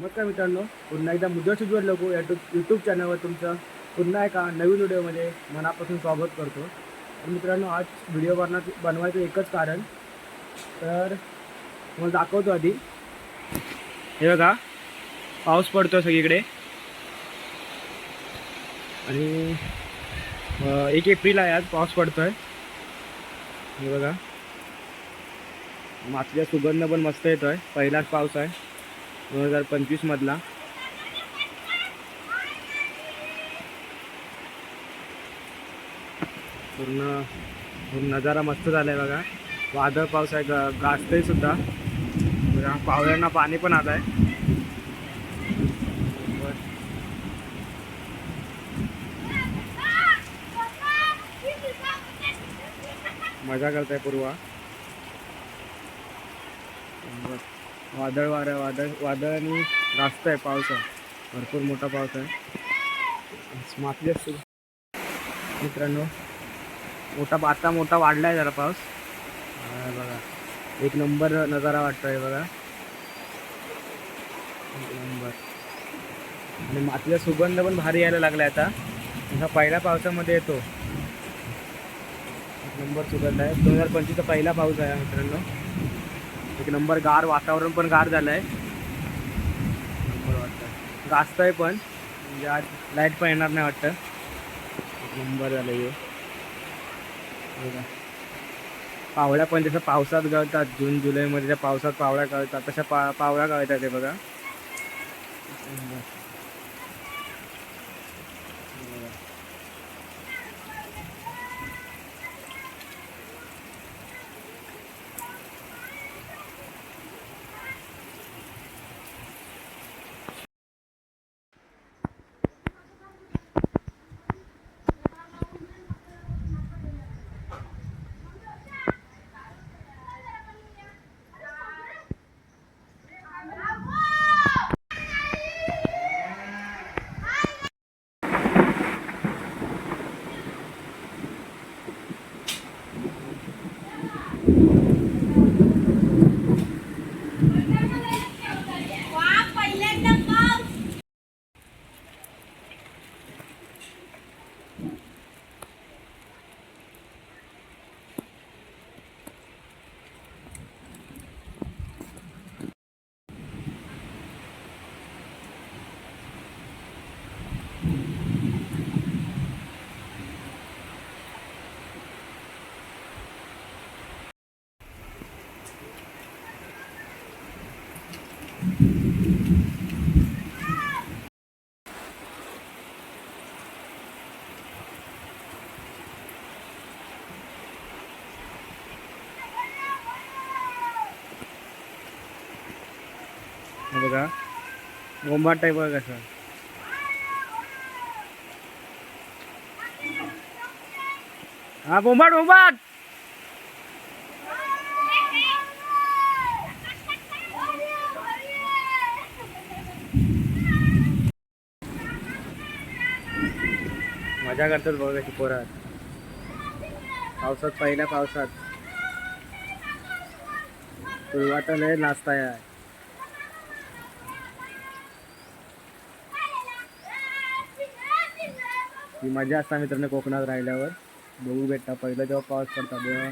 नमस्कार मित्रांनो पुन्हा एकदा मुद्दा सुजवर लोक यूट्यूब यूट्यूब चॅनलवर तुमचं पुन्हा एका नवीन व्हिडिओमध्ये मनापासून स्वागत करतो. तर मित्रांनो आज व्हिडिओ बनवा बनवायचं एकच कारण तर तुम्हाला दाखवतो आधी. हे बघा पाऊस पडतो सगळीकडे. आणि एक एप्रिल आहे आज पाऊस पडतोय. हे बघा. मातीचा सुगंध पण मस्त येतोय. पहिलाच पाऊस आहे. दोन हजार पंचवीसमधला पूर्ण पूर्ण नजारा मस्त झाला आहे बघा. वादळ पाऊस आहे गा गाजतंय सुद्धा. पावड्यांना पाणी पण आलं आहे मजा करताय पूर्वा. वादळ वारं वादळ वादळ आणि रास्त आहे पाऊस आहे. भरपूर मोठा पाऊस आहे. माती असतो मित्रांनो मोठा आता मोठा वाढला आहे जरा पाऊस. बघा. एक नंबर नजारा वाटतो आहे बघा. एक नंबर. आणि मातीचा सुगंध पण भारी यायला लागला आता. हा पहिल्या पावसामध्ये येतो. एक नंबर सुगंध आहे. दोन हजार पंचवीसचा पहिला पाऊस आहे मित्रांनो. एक नंबर गार वातावरण पण गार झालं आहे नंबर वाटतं गाजतं आहे पण म्हणजे आज लाइट पण येणार नाही वाटतं. एक नंबर झालं हे. पावळ्या पण जसं पावसात गळतात जून जुलैमध्ये त्या पावसात पावळ्या गळतात तशा पा पावळ्या गळतात ते बघा. बघा. गोंबाट टाईप बघा कसं. हा बोंबाट बोंबाट मजा करतात बघा की पोरात पावसात पहिल्या पावसात. सुरुवात लय नाचता आहे ही मजा असता मित्रांनो कोकणात राहिल्यावर बघू भेटता पहिलं जेव्हा पाऊस पडता तेव्हा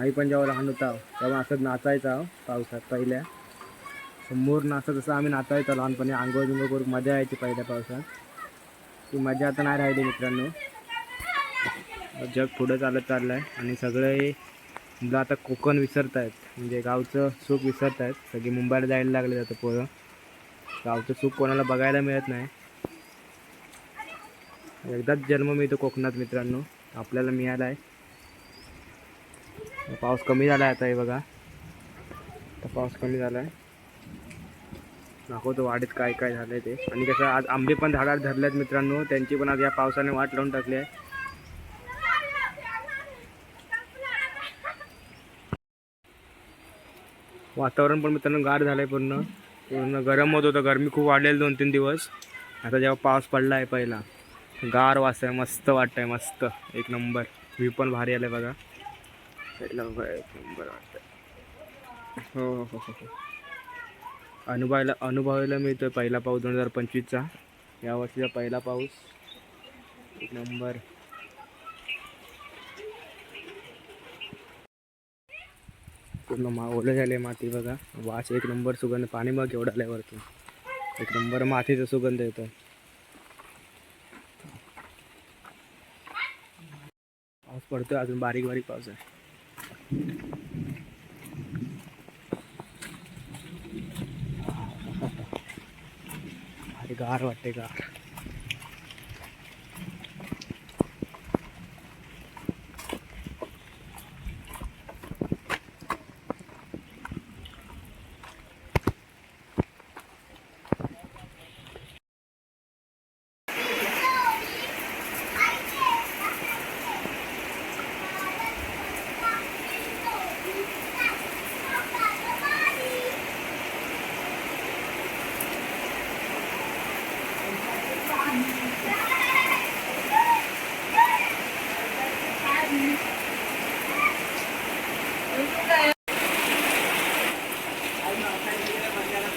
आई पण जेव्हा लहान होता तेव्हा असंच नाचायचा हो, पावसात पहिल्या. समोर नाचत जसं आम्ही नाचायचो लहानपणी. आंघोळ बिंघोळ करून मजा यायची पहिल्या पावसात. ती मजा आता नाही राहिली मित्रांनो. जग पुढं चालत चाललं आहे आणि सगळे मुलं आता कोकण विसरत आहेत म्हणजे गावचं सुख विसरत आहेत सगळी मुंबईला जायला लागले जातं पोरं. गावचं सुख कोणाला बघायला मिळत नाही. एकदाच जन्म मिळतो कोकणात मित्रांनो. आपल्याला मिळाला आहे. पाऊस कमी झाला आहे आता हे बघा. आता पाऊस कमी झाला आहे. दाखवतो वाढीत काय काय झालं आहे ते. आणि कसं आज आंबे पण झाडात धरले आहेत मित्रांनो. त्यांची पण आज या पावसाने वाट लावून टाकली आहे. वातावरण पण मित्रांनो गार झालं आहे पूर्ण. पूर्ण गरम होत होतं. गरमी खूप वाढलेली दोन तीन दिवस. आता जेव्हा पाऊस पडला आहे पहिला. गार वास आहे मस्त वाटतंय मस्त. एक नंबर. व्ह्यू पण भारी आलं बघा. एक नंबर एक नंबर वाटतंय. हो हो हो हो, हो. अनुभवायला अनुभवायला आहे पहिला पाऊस दोन हजार पंचवीसचा. या वर्षीचा पहिला पाऊस. एक नंबर. पूर्ण मा ओलं झाले माती बघा. वास एक नंबर सुगंध. पाणी बघ एवढं आल्यावरती. एक नंबर मातीचा सुगंध येतो पडतोय अजून बारीक बारीक पाऊस आहे. अरे गार वाटते गार.